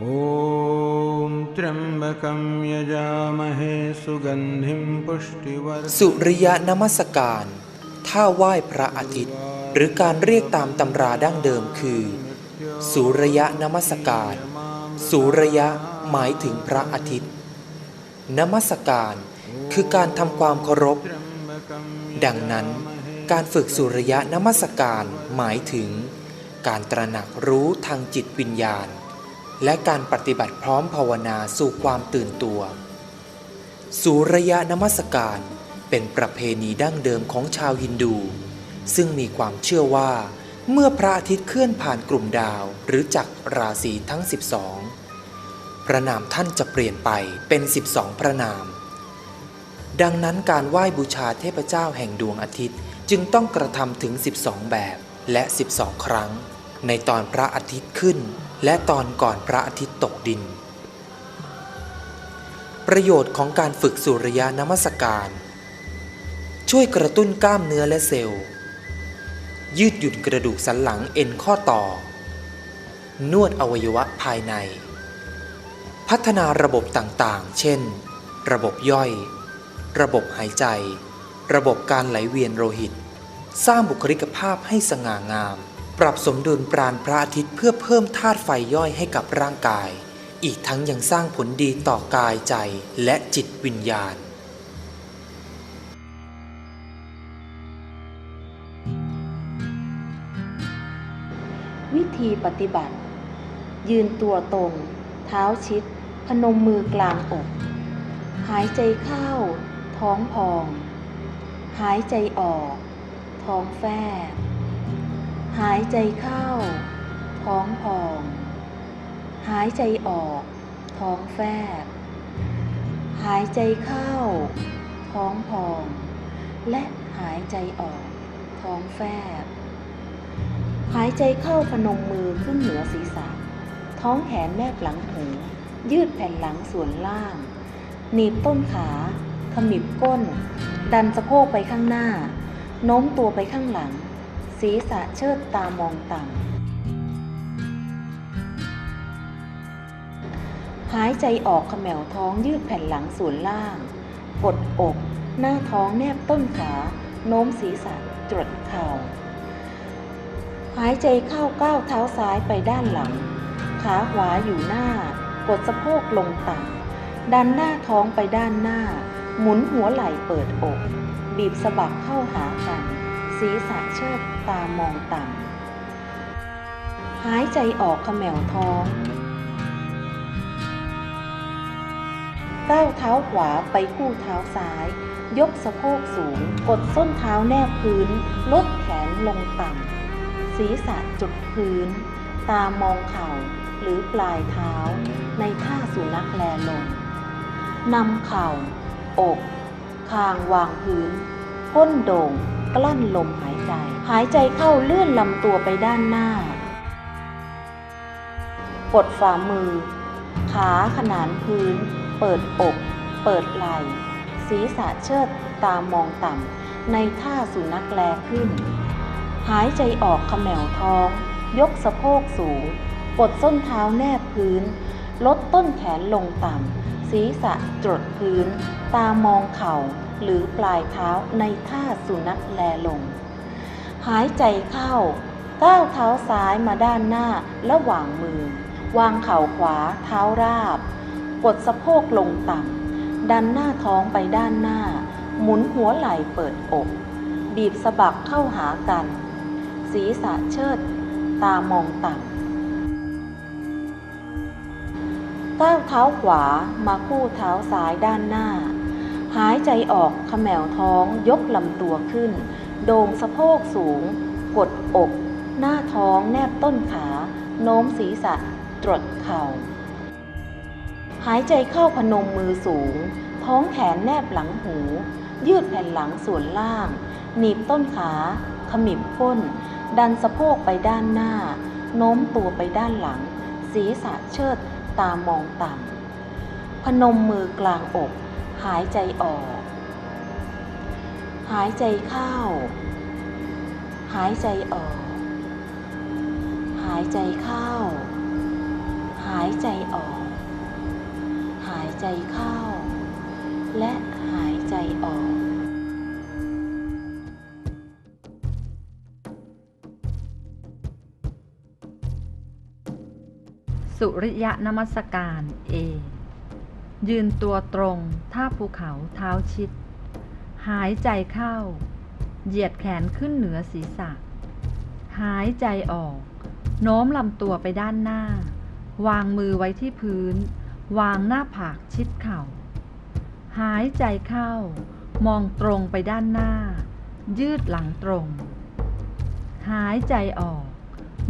ॐ त्र्यम्बकं यजामहे सुगन्धिं पुष्टिवर्धनम् สุริยนมัสการ ท่าไหว้พระอาทิตย์ หรือการเรียกตามตำราดั้งเดิมคือ สุริยนมัสการ สุริยะหมายถึงพระอาทิตย์ นมัสการ คือการทำความเคารพ ดังนั้น การฝึกสุริยะนมัสการหมายถึง การตระหนักรู้ทางจิตวิญญาณ และการปฏิบัติพร้อมภาวนาสู่ความตื่นตัว สุริยนมัสการเป็นประเพณีดั้งเดิมของชาวฮินดู ซึ่งมีความเชื่อว่า เมื่อพระอาทิตย์เคลื่อนผ่านกลุ่มดาวหรือจักรราศีทั้ง 12 พระนามท่านจะเปลี่ยนไปเป็น 12 พระนาม ดังนั้นการไหว้บูชาเทพเจ้าแห่งดวงอาทิตย์จึงต้องกระทำถึง 12 แบบและ 12 ครั้ง ในตอนพระอาทิตย์ขึ้น และตอนก่อนพระอาทิตย์ตกดิน ประโยชน์ของการฝึกสุริยนมัสการ ช่วยกระตุ้นกล้ามเนื้อและเซลล์ ยืดหยุ่นกระดูกสันหลังเอ็นข้อต่อ นวดอวัยวะภายใน พัฒนาระบบต่างๆ เช่น ระบบย่อย ระบบหายใจ ระบบการไหลเวียนโลหิต สร้างบุคลิกภาพให้สง่างาม ปรับสมดุลปราณพระอาทิตย์เพื่อเพิ่มธาตุไฟย่อยให้กับร่างกาย อีกทั้งยังสร้างผลดีต่อกายใจและจิตวิญญาณ วิธีปฏิบัติ ยืนตัวตรง เท้าชิด พนมมือกลางอก หายใจเข้า ท้องพอง หายใจออก ท้องแฟบ หายใจเข้า ท้องพอง หายใจออก ท้องแฟบ หายใจเข้า ท้องพอง และหายใจออก ท้องแฟบ หายใจเข้าพนมมือขึ้นเหนือศีรษะ ท้องแขนแนบหลังหูยืดแผ่นหลังส่วนล่าง หนีบต้นขา ขมิบก้น ดันสะโพกไปข้างหน้า โน้มตัวไปข้างหลัง ศีรษะเชิดตามองต่ำ หายใจออกขมวท้องยืดแผ่นหลังส่วนล่าง กดอก หน้าท้องแนบต้นขา โน้มศีรษะจดเข่า หายใจเข้าก้าวเท้าซ้ายไปด้านหลัง ขาขวาอยู่หน้า กดสะโพกลงต่ำ ดันหน้าท้องไปด้านหน้า หมุนหัวไหล่เปิดอก บีบสะบักเข้าหากัน ศีรษะเชิดตามองต่ำ หายใจออกขมวท้องก้าวเท้าขวาไปคู่เท้าซ้าย ยกสะโพกสูง กดส้นเท้าแนบพื้น ลดแขนลงต่ำ ศีรษะจุดพื้น ตามองเข่าหรือปลายเท้า ในท่าสุนัขแลลง นำเข่า อก คางวางพื้น ก้นโด่ง กลั้นลมหายใจ หายใจเข้าเลื่อนลำตัวไปด้านหน้า กดฝ่ามือ ขาขนานพื้น เปิดอก เปิดไหล่ศีรษะเชิดตามองต่ำ ในท่าสุนัขแลขึ้น หายใจออกเขมวท้อง ยกสะโพกสูง กดส้นเท้าแนบพื้น ลดต้นแขนลงต่ำ ศีรษะจดพื้น ตามองเข่า หรือปลายเท้าในท่าสุนัขแลลง หายใจเข้า ก้าวเท้าซ้ายมาด้านหน้าระหว่างมือ วางเข่าขวาเท้าราบ กดสะโพกลงต่ำ ดันหน้าท้องไปด้านหน้า หมุนหัวไหล่เปิดอก บีบสะบักเข้าหากัน ศีรษะเชิด ตามองต่ำก้าวเท้าขวามาคู่เท้าซ้ายด้านหน้า หายใจออกขมวท้องยกลำตัวขึ้น โด่งสะโพกสูง กดอก หน้าท้องแนบต้นขา โน้มศีรษะ ตรดเข่า หายใจเข้าพนมมือสูง ท้องแขนแนบหลังหู ยืดแผ่นหลังส่วนล่าง หนีบต้นขา ขมิบก้น ดันสะโพกไปด้านหน้า โน้มตัวไปด้านหลัง ศีรษะเชิดตามองต่ำพนมมือกลางอก หายใจออก หายใจเข้า หายใจออก หายใจเข้า หายใจออก หายใจเข้า และหายใจออกสุริยนมัสการเอ ยืนตัวตรงท่าภูเขาเท้าชิด หายใจเข้า เหยียดแขนขึ้นเหนือศีรษะ หายใจออก โน้มลำตัวไปด้านหน้า วางมือไว้ที่พื้น วางหน้าผากชิดเข่า หายใจเข้า มองตรงไปด้านหน้า ยืดหลังตรง หายใจออก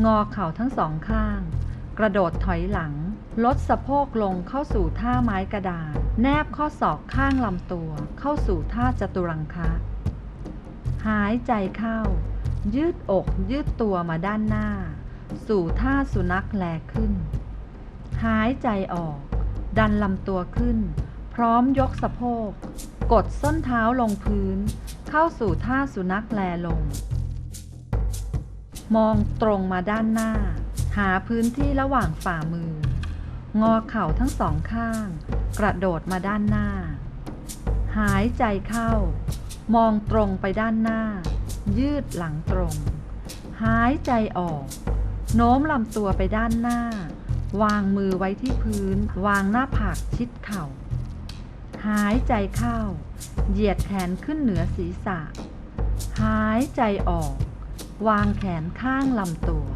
งอเข่าทั้งสองข้าง กระโดดถอยหลัง ลดสะโพกลงเข้าสู่ท่าไม้กระดาน แนบข้อศอกข้างลำตัว เข้าสู่ท่าจตุรังคะ หายใจเข้า ยืดอกยืดตัวมาด้านหน้า สู่ท่าสุนัขแลขึ้น หายใจออก ดันลำตัวขึ้น พร้อมยกสะโพก กดส้นเท้าลงพื้น เข้าสู่ท่าสุนัขแลลง มองตรงมาด้านหน้า หาพื้นที่ระหว่างฝ่ามือ งอเข่าทั้งสองข้าง กระโดดมาด้านหน้า หายใจเข้า มองตรงไปด้านหน้า ยืดหลังตรง หายใจออก โน้มลำตัวไปด้านหน้า วางมือไว้ที่พื้น วางหน้าผากชิดเข่า หายใจเข้า เหยียดแขนขึ้นเหนือศีรษะ หายใจออก วางแขนข้างลำตัว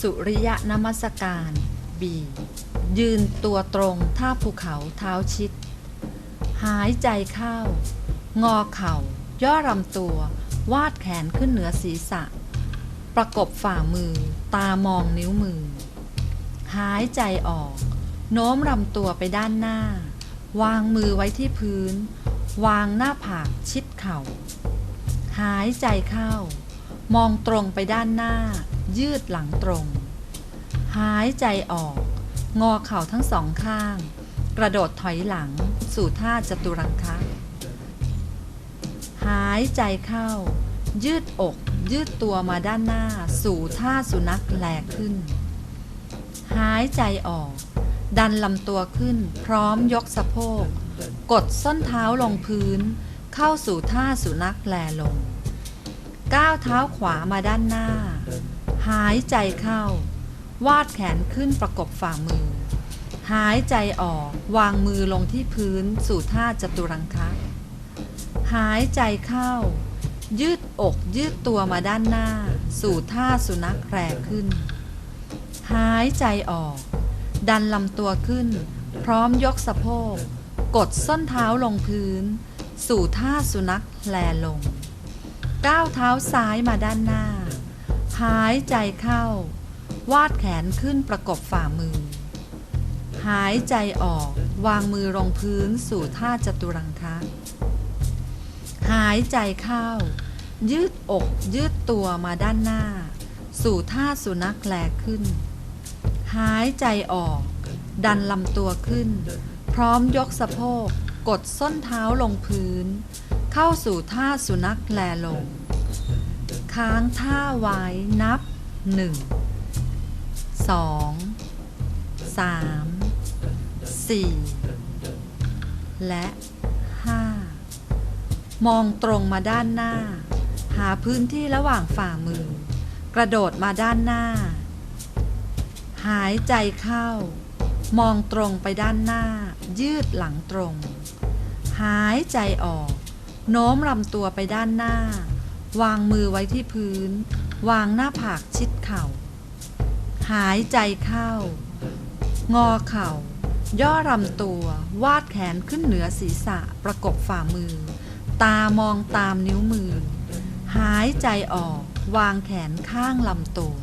สุริยนมัสการบียืนตัวตรงท่าภูเขาเท้าชิด หายใจเข้า งอเข่า ย่อลำตัว วาดแขนขึ้นเหนือศีรษะ ประกบฝ่ามือ ตามองนิ้วมือ หายใจออก โน้มลำตัวไปด้านหน้า วางมือไว้ที่พื้น วางหน้าผากชิดเข่า หายใจเข้า มองตรงไปด้านหน้า ยืดหลังตรง หายใจออก งอเข่าทั้งสองข้าง กระโดดถอยหลัง สู่ท่าจตุรังคะ หายใจเข้า ยืดอก ยืดตัวมาด้านหน้า สู่ท่าสุนัขแหลกขึ้น หายใจออก ดันลำตัวขึ้น พร้อมยกสะโพก กดส้นเท้าลงพื้น เข้าสู่ท่าสุนัขแลลงก้าวเท้าขวามาด้านหน้า หายใจเข้า วาดแขนขึ้นประกบฝ่ามือ หายใจออกวางมือลงที่พื้นสู่ท่าจตุรังคะหายใจเข้า ยืดอกยืดตัวมาด้านหน้า สู่ท่าสุนัขแรขึ้น หายใจออก ดันลำตัวขึ้น พร้อมยกสะโพก กดส้นเท้าลงพื้น สู่ท่าสุนัขแลลง ก้าวเท้าซ้ายมาด้านหน้า หายใจเข้า วาดแขนขึ้นประกบฝ่ามือ หายใจออกวางมือลงพื้นสู่ท่าจตุรังคะหายใจเข้า ยืดอกยืดตัวมาด้านหน้า สู่ท่าสุนัขแลขึ้น หายใจออก ดันลำตัวขึ้น พร้อมยกสะโพกกดส้นเท้าลงพื้น เข้าสู่ท่าสุนัขแลลง ค้างท่าไว้นับหนึ่งสองสามสี่และห้ามองตรงมาด้านหน้า หาพื้นที่ระหว่างฝ่ามือ กระโดดมาด้านหน้า หายใจเข้า มองตรงไปด้านหน้า ยืดหลังตรง หายใจออก โน้มลำตัวไปด้านหน้า วางมือไว้ที่พื้น วางหน้าผากชิดเข่า หายใจเข้า งอเข่า ย่อลำตัว วาดแขนขึ้นเหนือศีรษะประกบฝ่ามือ ตามองตามนิ้วมือ หายใจออก วางแขนข้างลำตัว